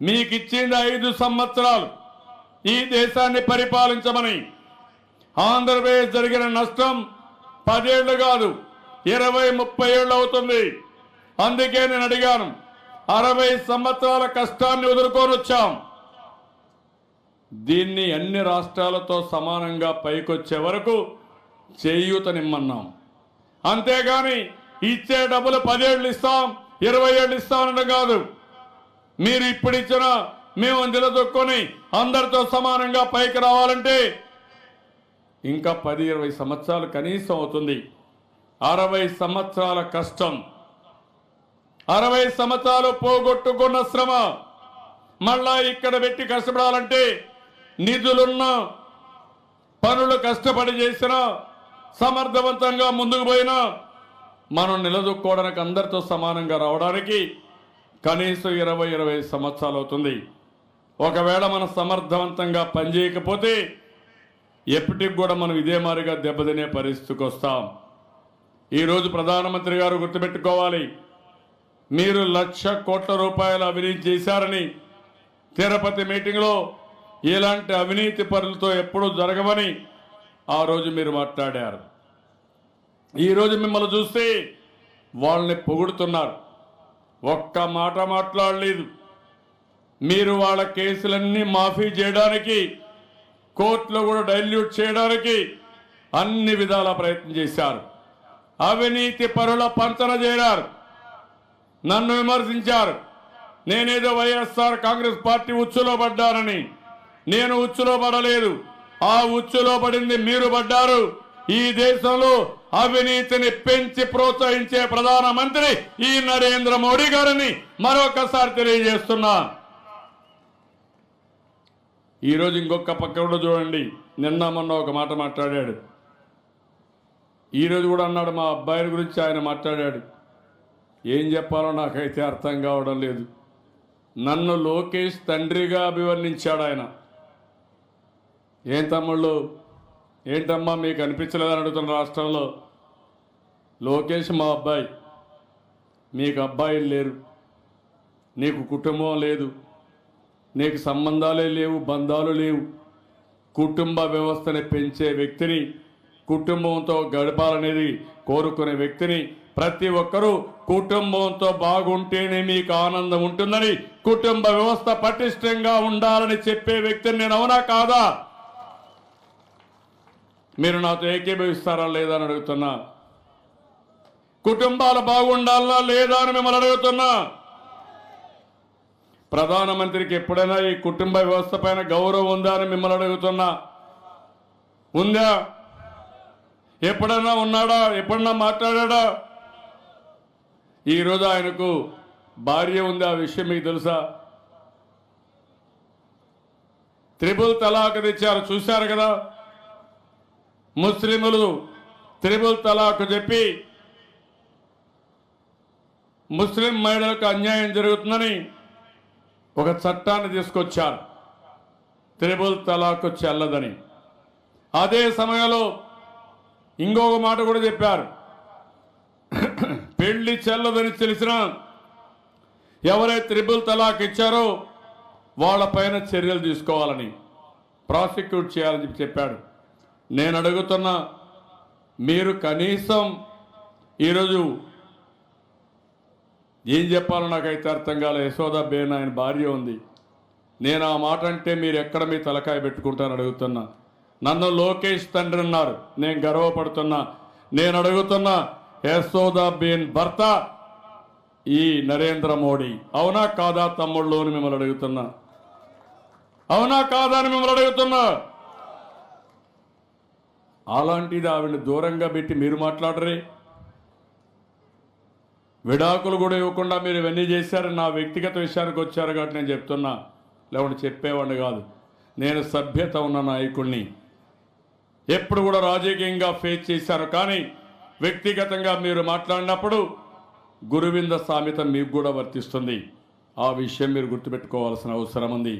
మీకు ఇచ్చింది ఐదు సంవత్సరాలు. ఈ దేశాన్ని పరిపాలించమని. ఆంధ్రప్రదేశ్ జరిగిన నష్టం పదేళ్ళు కాదు ఇరవై ముప్పై ఏళ్ళు అవుతుంది. అందుకే నేను అడిగాను అరవై సంవత్సరాల కష్టాన్ని ఎదుర్కొని వచ్చాం. దీన్ని అన్ని రాష్ట్రాలతో సమానంగా పైకొచ్చే వరకు చేయూతనిమ్మన్నాం అంతేగాని ఇచ్చే డబ్బులు పదేళ్ళు ఇస్తాం ఇరవై ఏళ్ళు ఇస్తామనడం కాదు. మీరు ఇప్పుడు ఇచ్చిన మేము నిలదొక్కొని అందరితో సమానంగా పైకి రావాలంటే ఇంకా పది ఇరవై సంవత్సరాలు కనీసం అవుతుంది. అరవై సంవత్సరాల కష్టం. అరవై సంవత్సరాలు పోగొట్టుకున్న శ్రమ. మళ్ళా ఇక్కడ పెట్టి కష్టపడాలంటే నిధులున్న పనులు కష్టపడి చేసిన సమర్థవంతంగా ముందుకు పోయినా మనం నిలదొక్కోవడానికి అందరితో సమానంగా రావడానికి కనీసం ఇరవై ఇరవై సంవత్సరాలు అవుతుంది. ఒకవేళ మనం సమర్థవంతంగా పనిచేయకపోతే ఎప్పటికి కూడా మనం ఇదే మారిగా దెబ్బతినే పరిస్థితికి వస్తాం. ఈరోజు ప్రధానమంత్రి గారు గుర్తుపెట్టుకోవాలి. మీరు లక్ష కోట్ల రూపాయల అవినీతి చేశారని తిరుపతి మీటింగ్లో ఇలాంటి అవినీతి పరులతో ఎప్పుడూ జరగవని ఆ రోజు మీరు మాట్లాడారు. ఈరోజు మిమ్మల్ని చూస్తే వాళ్ళని పొగుడుతున్నారు. ఒక్క మాట మాట్లాడలేదు. మీరు వాళ్ళ కేసులన్నీ మాఫీ చేయడానికి కోర్టులో కూడా డైల్యూట్ చేయడానికి అన్ని విధాల ప్రయత్నం చేశారు. అవినీతి పరుల పంచన చేరారు. నన్ను విమర్శించారు. నేనేదో వైఎస్ఆర్ కాంగ్రెస్ పార్టీ ఉచ్చులో పడ్డానని. నేను ఉచ్చులో పడలేదు. ఆ ఉచ్చులో పడింది మీరు పడ్డారు. ఈ దేశంలో అవినీతిని పెంచి ప్రోత్సహించే ప్రధానమంత్రి ఈ నరేంద్ర మోడీ గారిని మరొకసారి తెలియజేస్తున్నా. ఈరోజు ఇంకొక పక్క కూడా చూడండి. నిన్న మొన్న ఒక మాట మాట్లాడాడు. ఈరోజు కూడా అన్నాడు మా అబ్బాయిని గురించి ఆయన మాట్లాడాడు. ఏం చెప్పాలో నాకైతే అర్థం కావడం లేదు. నన్ను లోకేష్ తండ్రిగా అభివర్ణించాడు ఆయన. ఏం తమ్ముళ్ళు? ఏంటమ్మా మీకు అనిపించలేదని అడుగుతున్న రాష్ట్రంలో? లోకేష్ మా అబ్బాయి. మీకు అబ్బాయిలు లేరు. నీకు కుటుంబం లేదు. నీకు సంబంధాలే లేవు బంధాలు లేవు. కుటుంబ వ్యవస్థని పెంచే వ్యక్తిని కుటుంబంతో గడపాలనేది కోరుకునే వ్యక్తిని ప్రతి ఒక్కరూ కుటుంబంతో బాగుంటేనే మీకు ఆనందం ఉంటుందని కుటుంబ వ్యవస్థ పటిష్టంగా ఉండాలని చెప్పే వ్యక్తిని నేను అవునా కాదా? మీరు నాతో ఏకీభవిస్తారా లేదా అని అడుగుతున్నా. కుటుంబాలు బాగుండాలా లేదా అని మిమ్మల్ని అడుగుతున్నా. ప్రధానమంత్రికి ఎప్పుడైనా ఈ కుటుంబ వ్యవస్థ పైన గౌరవం ఉందా అని మిమ్మల్ని అడుగుతున్నా. ఉందా? ఎప్పుడైనా ఉన్నాడా? ఎప్పుడన్నా మాట్లాడా ఈరోజు ఆయనకు భార్య ఉంది ఆ విషయం మీకు తెలుసా? త్రిబుల్ తలాఖ్ తెచ్చారు చూశారు కదా? ముస్లిములు త్రిబుల్ తలాక్ చెప్పి ముస్లిం మహిళలకు అన్యాయం జరుగుతుందని ఒక చట్టాన్ని తీసుకొచ్చారు. త్రిబుల్ తలాక్ చెల్లదని. అదే సమయంలో ఇంకొక మాట కూడా చెప్పారు. పెళ్ళి చెల్లదని తెలిసిన ఎవరైతే త్రిబుల్ తలాక్ ఇచ్చారో వాళ్ళపైన చర్యలు తీసుకోవాలని ప్రాసిక్యూట్ చేయాలని చెప్పి చెప్పాడు. నేను అడుగుతున్నా మీరు కనీసం ఈరోజు ఏం చెప్పాలో నాకైతే అర్థం కాలే యశోదా బేన్ ఆయన భార్య ఉంది. నేను ఆ మాట అంటే మీరు ఎక్కడ మీ తలకాయ పెట్టుకుంటారని అడుగుతున్నా. నన్ను లోకేష్ తండ్రి అన్నారు. నేను గర్వపడుతున్నా. నేను అడుగుతున్నా యశోదా బేన్ భర్త ఈ నరేంద్ర మోడీ. అవునా కాదా తమ్ముళ్ళు అని మిమ్మల్ని అడుగుతున్నా. అవునా కాదా అని మిమ్మల్ని అడుగుతున్నా. అలాంటిది ఆవిడని దూరంగా పెట్టి మీరు మాట్లాడరే. విడాకులు కూడా ఇవ్వకుండా మీరు ఇవన్నీ చేశారు నా వ్యక్తిగత విషయానికి వచ్చారు కాబట్టి నేను చెప్తున్నా. లేకుంటే చెప్పేవాడిని కాదు. నేను సభ్యత ఉన్న నాయకుడిని ఎప్పుడు కూడా రాజకీయంగా ఫేస్ చేశాను కానీ వ్యక్తిగతంగా మీరు మాట్లాడినప్పుడు గురువింద సామెత మీకు కూడా వర్తిస్తుంది. ఆ విషయం మీరు గుర్తుపెట్టుకోవాల్సిన అవసరం ఉంది.